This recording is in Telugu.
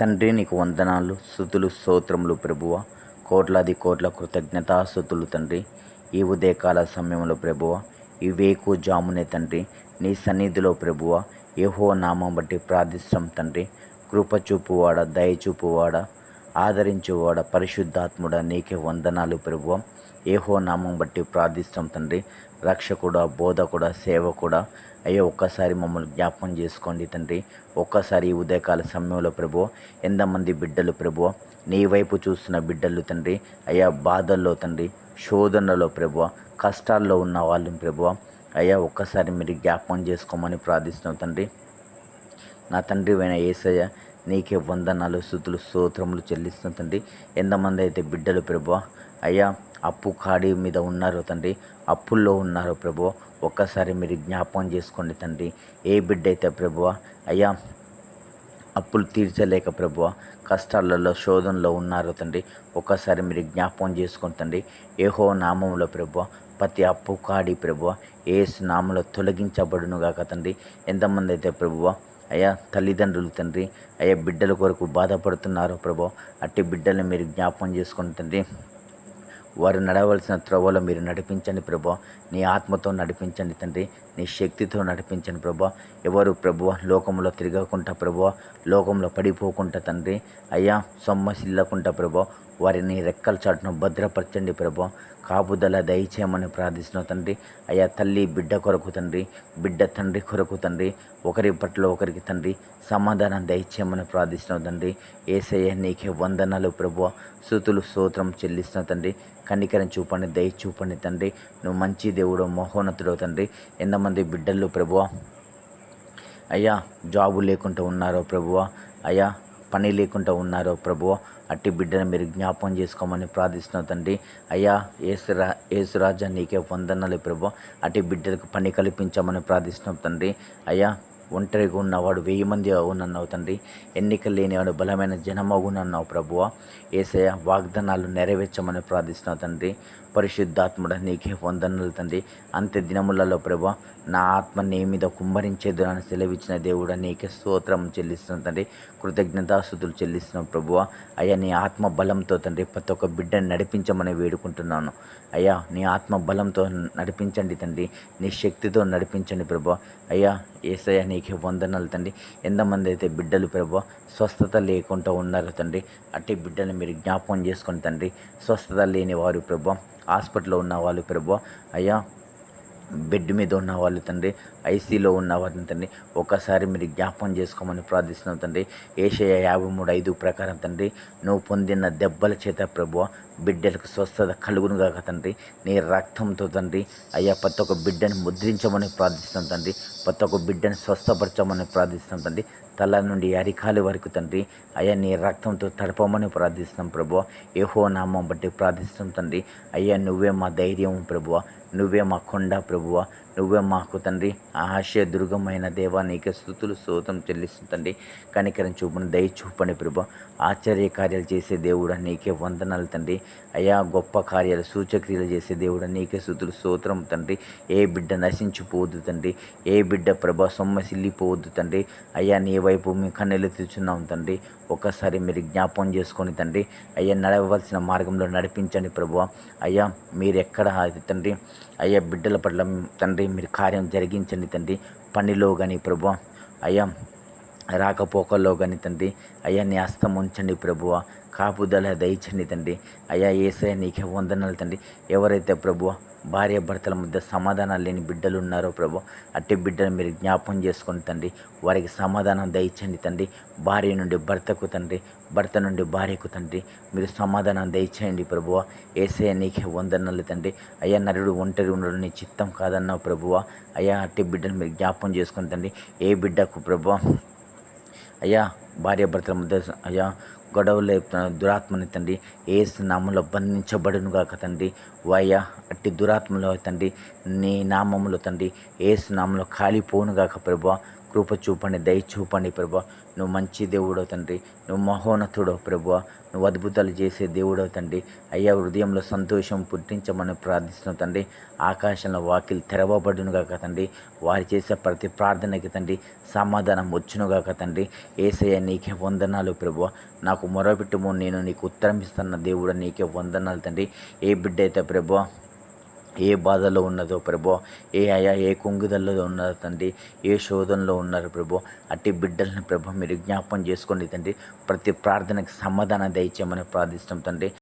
తండ్రి నీకు వందనాలు. స్థుతులు స్తోత్రములు ప్రభువ. కోట్లాది కోట్ల కృతజ్ఞతాస్థుతులు తండ్రి. ఈ ఉదయకాల సమయంలో ప్రభువ ఈ వేకు జామునే తండ్రి నీ సన్నిధిలో ప్రభువ ఏహో నామం బట్టి ప్రార్థిస్తాం తండ్రి. కృప చూపువాడ దయ చూపువాడ ఆదరించువాడ పరిశుద్ధాత్ముడ నీకే వందనాలు ప్రభువ. ఏహో నామం బట్టి ప్రార్థిస్తాం తండ్రి. రక్షకుడ బోధకుడ సేవకుడ అయ్యో ఒక్కసారి మమ్మల్ని జ్ఞాపకం చేసుకోండి తండ్రి. ఒక్కసారి ఈ ఉదయకాల సమయంలో ప్రభు ఎంతమంది బిడ్డలు ప్రభు నీ వైపు చూస్తున్న బిడ్డలు తండ్రి అయ్యా బాధల్లో తండ్రి శోధనలో ప్రభు కష్టాల్లో ఉన్న వాళ్ళు ప్రభు అయ్యా ఒక్కసారి మీరు జ్ఞాపకం చేసుకోమని ప్రార్థిస్తున్నాం తండ్రి. నా తండ్రి అయిన ఏసయ్య నీకే వందనాలు స్థుతులు స్తోత్రములు చెల్లిస్తున్న తండ్రి. ఎంతమంది అయితే బిడ్డలు ప్రభు అయ్యా అప్పు కాడి మీద ఉన్నారో తండ్రి అప్పుల్లో ఉన్నారో ప్రభు ఒక్కసారి మీరు జ్ఞాపకం చేసుకోండి తండ్రి. ఏ బిడ్డ అయితే ప్రభువ అయ్యా అప్పులు తీర్చలేక ప్రభువ కష్టాలలో శోధనలో ఉన్నారో తండ్రి ఒక్కసారి మీరు జ్ఞాపకం చేసుకోండి తండ్రి. ఏహో నామంలో ప్రభువ ప్రతి అప్పు కాడి ప్రభువ ఏసు నామంలో తొలగించబడునుగాక తండ్రి. ఎంతమంది అయితే ప్రభువ అయ్యా తల్లిదండ్రులు తండ్రి అయ్యా బిడ్డల కొరకు బాధపడుతున్నారు ప్రభు. అట్టి బిడ్డల్ని మీరు జ్ఞాపకం చేసుకుని తండ్రి వారు నడవలసిన త్రోవలో మీరు నడిపించండి ప్రభా. నీ ఆత్మతో నడిపించండి తండ్రి నీ శక్తితో నడిపించండి ప్రభా. ఎవరు ప్రభువ లోకంలో తిరగకుండా ప్రభా లోకంలో పడిపోకుండా తండ్రి అయ్యా సొమ్మసిల్లకుండా ప్రభా. వారిని రెక్కల చాటును భద్రపరచండి ప్రభా. కాపుదల దయచేయమని ప్రార్థిస్తున్నావు తండ్రి. అయ్యా తల్లి బిడ్డ కొరకు తండ్రి బిడ్డ తండ్రి కొరకు తండ్రి ఒకరి పట్ల ఒకరికి తండ్రి సమాధానం దయచేయమని ప్రార్థిస్తున్నావు తండ్రి. ఏసయ్య నీకే వందనాలు ప్రభు. సూతులు స్తోత్రం చెల్లిస్తున్న తండ్రి. కన్నికరం చూపండి దయ చూపండి తండ్రి. నువ్వు మంచి దేవుడు మహోన్నతుడు తండ్రి. ఎంతమంది బిడ్డలు ప్రభువ అయ్యా జాబు లేకుండా ఉన్నారో ప్రభువ అయ్యా పని లేకుండా ఉన్నారో ప్రభు అట్టి బిడ్డను మీరు జ్ఞాపం చేసుకోమని ప్రార్థిస్తున్నావు తండ్రి. అయ్యా ఏసురా ఏసురాజా నీకే వందనాలు ప్రభు. అట్టి బిడ్డలకు పని కల్పించమని ప్రార్థిస్తున్నాం తండ్రి. అయ్యా ఒంటరిగా ఉన్నవాడు వెయ్యి మంది అవునన్నావు తండ్రి. ఎన్నికలు లేనివాడు బలమైన జనమగునన్నావు ప్రభువ. ఏసయ వాగ్దానాలు నెరవేర్చమని ప్రార్థిస్తున్నావు తండ్రి. పరిశుద్ధాత్ముడ నీకే వందనలు తండ్రి. అంత్య దినములలో ప్రభు నా ఆత్మ నీ మీద కుమ్మరించేదు అని సెలవిచ్చిన దేవుడ నీకే స్తోత్రం చెల్లిస్తున్నాం తండ్రి. కృతజ్ఞతాస్థుతులు చెల్లిస్తున్నావు ప్రభువ. అయ్యా నీ ఆత్మ బలంతో తండ్రి ప్రతి ఒక్క బిడ్డని నడిపించమని వేడుకుంటున్నాను. అయ్యా నీ ఆత్మ బలంతో నడిపించండి తండ్రి. నీ శక్తితో నడిపించండి ప్రభు అయ్యా ఏసయ్య నీకే వందనాలు తండ్రి. ఎంతమంది అయితే బిడ్డలు ప్రభు స్వస్థత లేకుండా ఉన్నారు తండ్రి. అట్టి బిడ్డలు మీరు జ్ఞాపకం చేసుకొని తండ్రి స్వస్థత లేని వారు ప్రభు హాస్పిటల్లో ఉన్న వాళ్ళు ప్రభు అయ్యా బెడ్ మీద ఉన్న వాళ్ళు తండ్రి ఐసీలో ఉన్న వారిని తండ్రి ఒకసారి మీరు జ్ఞాపకం చేసుకోమని ప్రార్థిస్తున్నాం తండ్రి. ఏషయ యాభై మూడు ఐదు ప్రకారం తండ్రి నువ్వు పొందిన దెబ్బల చేత ప్రభు బిడ్డలకు స్వస్థత కలుగును కాక తండ్రి. నీ రక్తంతో తండ్రి అయ్యా ప్రతి ఒక్క బిడ్డను ముద్రించమని ప్రార్థిస్తున్నాం తండ్రి. ప్రతి ఒక్క బిడ్డను స్వస్థపరచమని ప్రార్థిస్తున్నాం తండ్రి. తల నుండి అరికాలు వరకు తండ్రి అయ్యా నీ రక్తంతో తడపమని ప్రార్థిస్తున్నాం ప్రభు ఏహో నామం బట్టి ప్రార్థిస్తున్నాం తండ్రి. అయ్యా నువ్వే మా ధైర్యం ప్రభువ. నువ్వే మా కొండ ప్రభువ నువ్వే మాకు తండ్రి. ఆశయ దుర్గమైన దేవా నీకే స్థుతులు స్తోత్రం చెల్లిస్తుండీ కనికరం చూపని దయ చూపండి ప్రభు. ఆశ్చర్య కార్యాలు చేసే దేవుడు నీకే వందనాలు తండ్రి. అయా గొప్ప కార్యాలు సూచక్రియలు చేసే దేవుడు నీకే స్థుతులు స్తోత్రం తండ్రి. ఏ బిడ్డ నశించిపోవద్దు తండ్రి. ఏ బిడ్డ ప్రభ సొమ్మసిల్లిపోవద్దు తండ్రి. అయ్యా నీ వైపు మీ కన్నెలు తెచ్చున్నాం తండ్రి. ఒక్కసారి మీరు జ్ఞాపం చేసుకొని తండ్రి. అయ్యా నడవలసిన మార్గంలో నడిపించండి ప్రభు. అయ్యా మీరు ఎక్కడ తండ్రి అయ్యా బిడ్డల పట్ల తండ్రి మీరు కార్యం జరిగించండి తండ్రి. పనిలో కానీ ప్రభు అయ్యా రాకపోకల్లో కానీ తండ్రి అయ్యా నీ హస్తం ఉంచండి ప్రభువ కాపుదల దయచండి తండ్రి. అయ్యా ఏసయ నీకే వందనాలు తండ్రి. ఎవరైతే ప్రభువ భార్య భర్తల మధ్య సమాధానాలు లేని బిడ్డలు ఉన్నారో ప్రభు అట్టి బిడ్డలు మీరు జ్ఞాపం చేసుకుని తండ్రి వారికి సమాధానం దయచండి తండ్రి. భార్య నుండి భర్తకు తండ్రి భర్త నుండి భార్యకు తండ్రి మీరు సమాధానం దయచేయండి ప్రభువ. ఏసయ నీకే వందనలు తండ్రి. అయ్యా నరుడు ఒంటరి ఉండడం నీ చిత్తం కాదన్నావు ప్రభువ. అయ్యా అట్టి బిడ్డలు మీరు జ్ఞాపం చేసుకుని తండ్రి. ఏ బిడ్డకు ప్రభువ అయ్యా భార్య భర్తల మధ్య అయ్యా గొడవలు దురాత్మని తండ్రి ఏసు నామంలో బంధించబడును కాక తండ్రి. వయ్యా అట్టి దురాత్మలో తండ్రి నీ నామంలో తండ్రి ఏసు నామంలో కాలిపోను కాక ప్రభు కృప చూపండి దయ చూపండి ప్రభా నువ్వు మంచి దేవుడో తండ్రి. నువ్వు మహోన్నతుడో ప్రభువ. నువ్వు అద్భుతాలు చేసే దేవుడో తండ్రి. అయ్యా హృదయంలో సంతోషం పుట్టించమని ప్రార్థిస్తున్నావు తండ్రి. ఆకాశంలో వాకిలు తెరవబడునుగాక తండ్రి. వారు చేసే ప్రతి ప్రార్థనకి తండ్రి సమాధానం వచ్చునుగాక తండ్రి. ఏసయ్య నీకే వందనాలు ప్రభు నాకు మొరపెట్టుము నేను నీకు ఉత్తరం ఇస్తున్న దేవుడు నీకే వందనాలు తండ్రి. ఏ బిడ్డ అయితే ప్రభు ఏ బాధలో ఉన్నదో ప్రభో ఏ అయా ఏ కుంగుదల్లో ఉన్నదో తండ్రి ఏ శోధనలో ఉన్నారు ప్రభు అట్టి బిడ్డలను ప్రభు మీరు జ్ఞాపం చేసుకోండి తండ్రి. ప్రతి ప్రార్థనకు సమాధానం దయచేయమని ప్రార్థిస్తాం తండ్రి.